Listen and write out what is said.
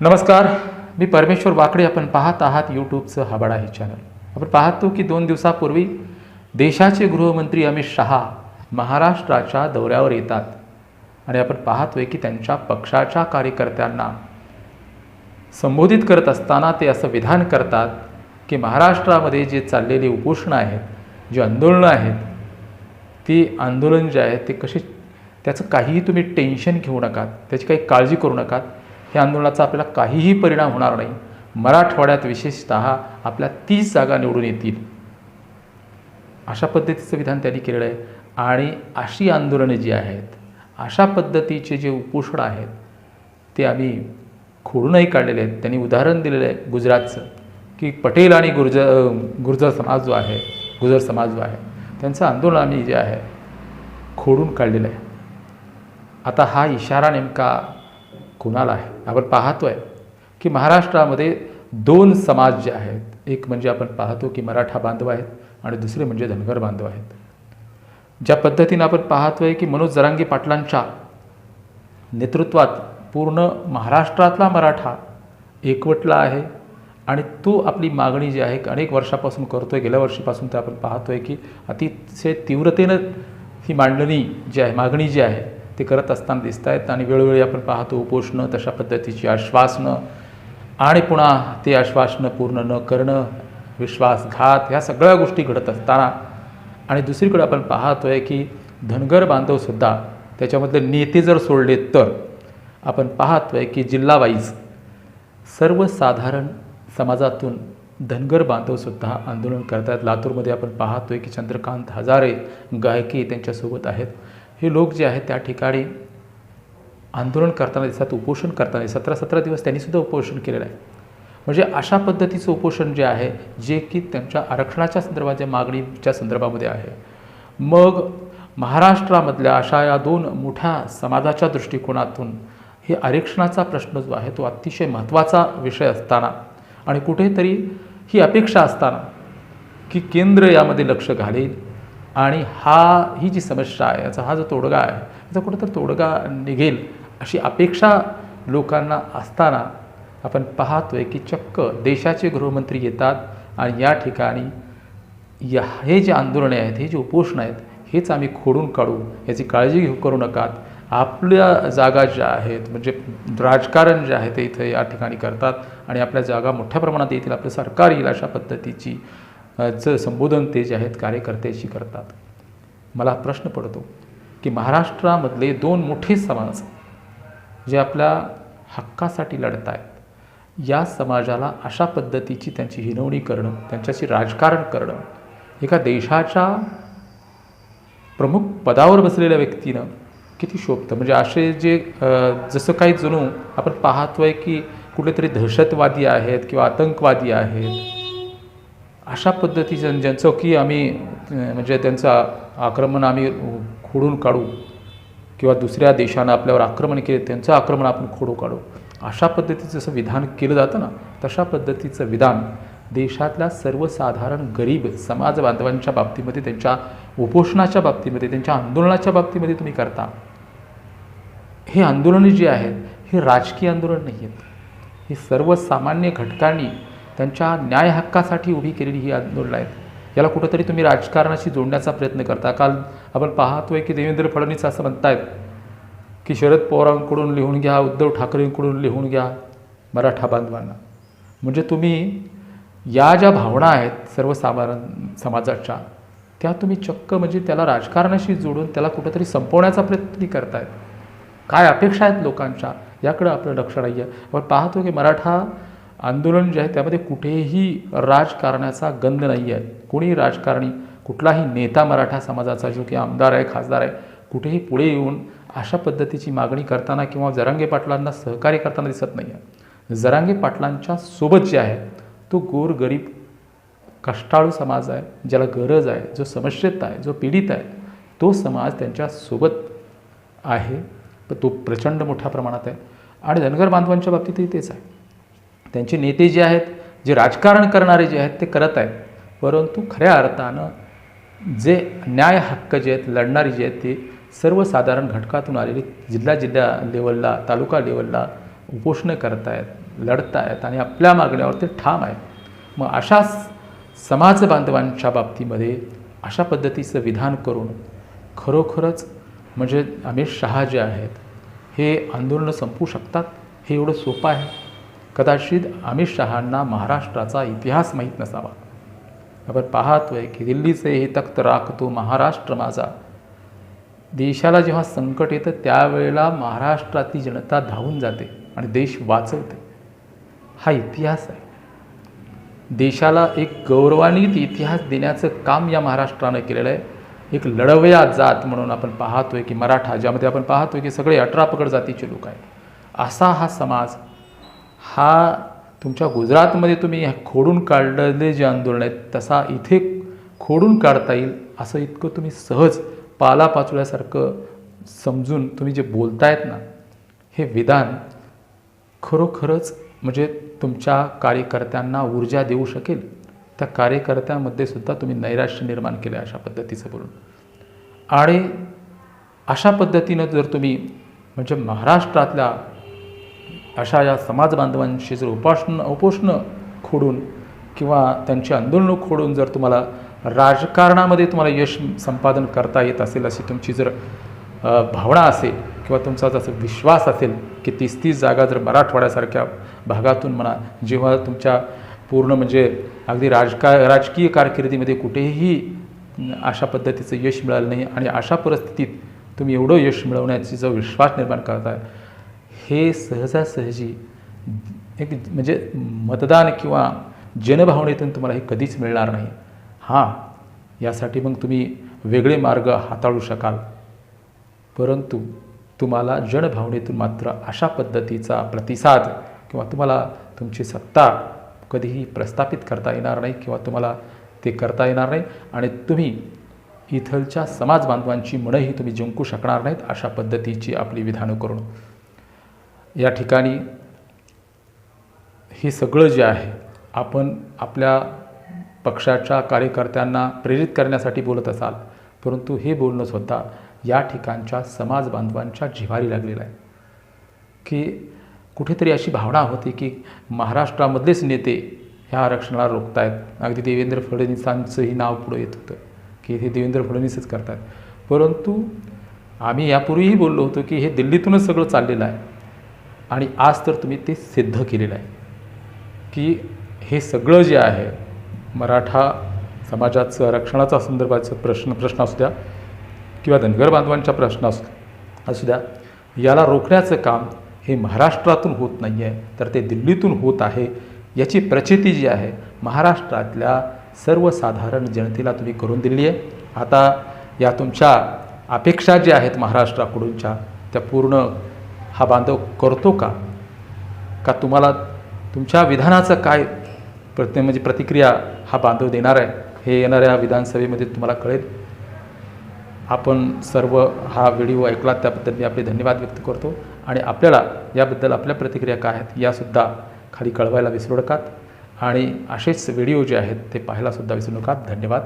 नमस्कार. मी परमेश्वर वाकडे. आपण पाहत आहात यूट्यूबचं हाबाडा हे चॅनल. आपण पाहतो की दोन दिवसापूर्वी देशाचे गृहमंत्री अमित शहा महाराष्ट्राच्या दौऱ्यावर येतात. आणि आपण पाहतोय की त्यांच्या पक्षाच्या कार्यकर्त्यांना संबोधित करत असताना ते असं विधान करतात की महाराष्ट्रामध्ये जे चाललेली उपोषणं आहेत जी आंदोलनं आहेत ती आंदोलन जे आहे ते कसे त्याचं काहीही तुम्ही टेन्शन घेऊ नका. त्याची काही काळजी करू नका. हे आंदोलनाचा आपल्याला काहीही परिणाम होणार नाही. मराठवाड्यात विशेषत आपल्या तीस जागा निवडून येतील. अशा पद्धतीचं विधान त्यांनी केलेलं आहे. आणि अशी आंदोलनं जी आहेत अशा पद्धतीचे जे उपोषण आहेत ते आम्ही खोडूनही काढलेले आहेत. त्यांनी उदाहरण दिलेलं आहे गुजरातचं की पटेल आणि गुर्जर गुर्जर समाज जो आहे गुजर समाज जो आहे त्यांचं आंदोलन आम्ही जे आहे खोडून काढलेलं आहे. आता हा इशारा नेमका कुणाला आहे? आपण पाहतो आहे की महाराष्ट्रामध्ये दोन समाज जे आहेत एक म्हणजे आपण पाहतो की मराठा बांधव आहेत आणि दुसरे म्हणजे धनगर बांधव आहेत. ज्या पद्धतीनं आपण पाहतो आहे की मनोज जरांगी पाटलांच्या नेतृत्वात पूर्ण महाराष्ट्रातला मराठा एकवटला आहे आणि तो आपली मागणी जी आहे अनेक वर्षापासून करतो आहे गेल्या वर्षीपासून तर आपण पाहतो आहे की अतिशय तीव्रतेनं ही मांडणी जी आहे मागणी जी आहे ते करत असताना दिसत आहेत आणि वेळोवेळी आपण पाहतो उपोषणं तशा पद्धतीची आश्वासनं आणि पुन्हा ते आश्वासनं पूर्ण न करणं विश्वासघात ह्या सगळ्या गोष्टी घडत असताना. आणि दुसरीकडे आपण पाहतोय की धनगर बांधवसुद्धा त्याच्यामधले नेते जर सोडले तर आपण पाहतोय की जिल्हावाईज सर्वसाधारण समाजातून धनगर बांधवसुद्धा आंदोलन करत आहेत लातूरमध्ये आपण पाहतोय की चंद्रकांत हजारे गायकी त्यांच्यासोबत आहेत. हे लोक जे आहेत त्या ठिकाणी आंदोलन करताना दिसतात उपोषण करताना सतरा सतरा दिवस त्यांनीसुद्धा उपोषण केलेलं आहे. म्हणजे अशा पद्धतीचं उपोषण जे आहे जे की त्यांच्या आरक्षणाच्या संदर्भात ज्या मागणीच्या संदर्भामध्ये आहे. मग महाराष्ट्रामधल्या अशा या दोन मोठ्या समाजाच्या दृष्टिकोनातून हे आरक्षणाचा प्रश्न जो आहे तो अतिशय महत्त्वाचा विषय असताना आणि कुठेतरी ही अपेक्षा असताना की केंद्र यामध्ये लक्ष घालेल आणि हा ही जी समस्या आहे याचा हा जो तोडगा आहे याचा कुठंतरी तोडगा निघेल अशी अपेक्षा लोकांना असताना आपण पाहतोय की चक्क देशाचे गृहमंत्री येतात आणि या ठिकाणी या हे जे आंदोलने आहेत हे जे उपोषण आहेत हेच आम्ही खोडून काढू याची काळजी घेऊ करू नकात. आपल्या जागा ज्या आहेत म्हणजे राजकारण जे आहे ते इथे या ठिकाणी करतात आणि आपल्या जागा मोठ्या प्रमाणात येतील आपलं सरकार येईल अशा पद्धतीची चं संबोधन ते जे आहेत कार्यकर्त्याशी करतात. मला प्रश्न पडतो की महाराष्ट्रामधले दोन मोठे समाज जे आपल्या हक्कासाठी लढत आहेत या समाजाला अशा पद्धतीची त्यांची हिनवणी करणं त्यांच्याशी राजकारण करणं एका देशाच्या प्रमुख पदावर बसलेल्या व्यक्तीनं किती शोभतं? म्हणजे असे जे जसं काही जणू आपण पाहतोय की कुठेतरी दहशतवादी आहेत किंवा आतंकवादी आहेत. अशा पद्धतीचं ज्यांचं की आम्ही म्हणजे त्यांचं आक्रमण आम्ही खोडून काढू किंवा दुसऱ्या देशानं आपल्यावर आक्रमण केले त्यांचं आक्रमण आपण खोडू काढू. अशा पद्धतीचं जसं विधान केलं जातं ना तशा पद्धतीचं विधान देशातल्या सर्वसाधारण गरीब समाज बांधवांच्या बाबतीमध्ये त्यांच्या उपोषणाच्या बाबतीमध्ये त्यांच्या आंदोलनाच्या बाबतीमध्ये तुम्ही करता. हे आंदोलनं जी आहेत हे राजकीय आंदोलन नाही आहेत हे सर्वसामान्य घटकांनी त्यांच्या न्याय हक्कासाठी उभी केलेली ही आंदोलनं आहेत. याला कुठंतरी तुम्ही राजकारणाशी जोडण्याचा प्रयत्न करता. काल आपण पाहतोय की देवेंद्र फडणवीस असं म्हणतायत की शरद पवारांकडून लिहून घ्या उद्धव ठाकरेंकडून लिहून घ्या मराठा बांधवांना. म्हणजे तुम्ही या ज्या भावना आहेत सर्वसाधारण समाजाच्या त्या तुम्ही चक्क म्हणजे त्याला राजकारणाशी जोडून त्याला कुठंतरी संपवण्याचा प्रयत्न करतायत. काय अपेक्षा आहेत लोकांच्या? याकडं आपलं लक्ष नाही आहे आपण पाहतो की मराठा आंदोलन जे आहे त्यामध्ये कुठेही राजकारणाचा गंध नाही आहे कोणी राजकारणी कुठलाही नेता मराठा समाजाचा जो की आमदार आहे खासदार आहे कुठेही पुढे येऊन अशा पद्धतीची मागणी करताना किंवा जरांगे पाटलांना सहकार्य करताना दिसत नाही आहे जरांगे पाटलांच्या सोबत जे आहे तो गोरगरीब कष्टाळू समाज आहे ज्याला गरज आहे जो समस्येत आहे जो पीडित आहे तो समाज त्यांच्यासोबत आहे. तो प्रचंड मोठ्या प्रमाणात आहे. आणि धनगर बांधवांच्या बाबतीतही तेच आहे. त्यांचे नेते जे आहेत जे राजकारण करणारे जे आहेत ते करत आहेत. परंतु खऱ्या अर्थानं जे न्याय हक्क जे आहेत लढणारी जे आहेत ते सर्वसाधारण घटकातून आलेली जिल्हा जिल्हा लेवलला तालुका लेवलला उपोषणं करतायत लढतायत आणि आपल्या मागण्यावर ते ठाम आहेत. मग अशा समाज बांधवांच्या बाबतीमध्ये अशा पद्धतीचं विधान करून खरोखरच म्हणजे अमित शहा जे आहेत हे आंदोलनं संपू शकतात? हे एवढं सोपं आहे? कदाचित अमित शहांना महाराष्ट्राचा इतिहास माहीत नसावा. आपण पाहतोय की दिल्लीचे हे तख्त राखतो महाराष्ट्र माझा. देशाला जेव्हा संकट येतं त्यावेळेला महाराष्ट्रातली जनता धावून जाते आणि देश वाचवते. हा इतिहास आहे. देशाला एक गौरवान्वित इतिहास देण्याचं काम या महाराष्ट्रानं केलेलं आहे. एक लढवया जात म्हणून आपण पाहतोय की मराठा ज्यामध्ये आपण पाहतोय की सगळे अठरा पकड जातीचे लोक आहेत. असा हा समाज हा तुमच्या गुजरातमध्ये तुम्ही खोडून काढलेले जे आंदोलन आहेत तसा इथे खोडून काढता येईल असं इतकं तुम्ही सहज पालापाचोळ्यासारखं समजून तुम्ही जे बोलतायत ना हे विधान खरोखरच म्हणजे तुमच्या कार्यकर्त्यांना ऊर्जा देऊ शकेल. त्या कार्यकर्त्यांमध्ये सुद्धा तुम्ही नैराश्य निर्माण केलं अशा पद्धतीचं बोलून. आणि अशा पद्धतीनं जर तुम्ही म्हणजे महाराष्ट्रातल्या अशा या समाज बांधवांशी जर उपासनं उपोषण खोडून किंवा त्यांची आंदोलनं खोडून जर तुम्हाला राजकारणामध्ये तुम्हाला यश संपादन करता येत असेल अशी तुमची जर भावना असेल किंवा तुमचा जसं विश्वास असेल की तीस तीस जागा जर मराठवाड्यासारख्या भागातून म्हणा जेव्हा तुमच्या पूर्ण म्हणजे अगदी राजका राजकीय कारकिर्दीमध्ये कुठेही अशा पद्धतीचं यश मिळालं नाही आणि अशा परिस्थितीत तुम्ही एवढं यश मिळवण्याची जो विश्वास निर्माण करताय हे सहजासहजी एक म्हणजे मतदान किंवा जनभावनेतून तुम्हाला हे कधीच मिळणार नाही. हां यासाठी मग तुम्ही वेगळे मार्ग हाताळू शकाल. परंतु तुम्हाला जनभावनेतून मात्र अशा पद्धतीचा प्रतिसाद किंवा तुम्हाला तुमची सत्ता कधीही प्रस्थापित करता येणार नाही किंवा तुम्हाला ते करता येणार नाही आणि तुम्ही इथलच्या समाज बांधवांची मनंही तुम्ही जिंकू शकणार नाहीत अशा पद्धतीची आपली विधानं करून. या ठिकाणी हे सगळं जे आहे आपण आपल्या पक्षाच्या कार्यकर्त्यांना प्रेरित करण्यासाठी बोलत असाल परंतु हे बोलणं स्वतः या ठिकाणच्या समाज बांधवांच्या जिव्हारी लागलेलं आहे. की कुठेतरी अशी भावना होती की महाराष्ट्रामधलेच नेते ह्या आरक्षणाला रोखतायत. अगदी देवेंद्र फडणवीसांचंही नाव पुढं येत होतं की हे देवेंद्र फडणवीसच करतात परंतु आम्ही यापूर्वीही बोललो होतो की हे दिल्लीतूनच सगळं चाललेलं आहे. आणि आज तर तुम्ही ते सिद्ध केलेलं आहे की हे सगळं जे आहे मराठा समाजाचं आरक्षणाचा संदर्भाचं प्रश्न प्रश्न असू द्या किंवा धनगर बांधवांच्या प्रश्न असू असू द्या याला रोखण्याचं काम हे महाराष्ट्रातून होत नाही आहे तर ते दिल्लीतून होत आहे याची प्रचिती जी आहे महाराष्ट्रातल्या सर्वसाधारण जनतेला तुम्ही करून दिली आहे. आता या तुमच्या अपेक्षा ज्या आहेत महाराष्ट्राकडूनच्या त्या पूर्ण हा बांधव करतो का? का तुम्हाला तुमच्या विधानाचं काय प्रति म्हणजे प्रतिक्रिया हा बांधव देणार आहे? हे येणाऱ्या विधानसभेमध्ये तुम्हाला कळेल. आपण सर्व हा व्हिडिओ ऐकला त्याबद्दल मी आपले धन्यवाद व्यक्त करतो. आणि आपल्याला याबद्दल आपल्या प्रतिक्रिया काय आहेत यासुद्धा खाली कळवायला विसरू नकात. आणि असेच व्हिडिओ जे आहेत ते पाहायलासुद्धा विसरू नकात. धन्यवाद.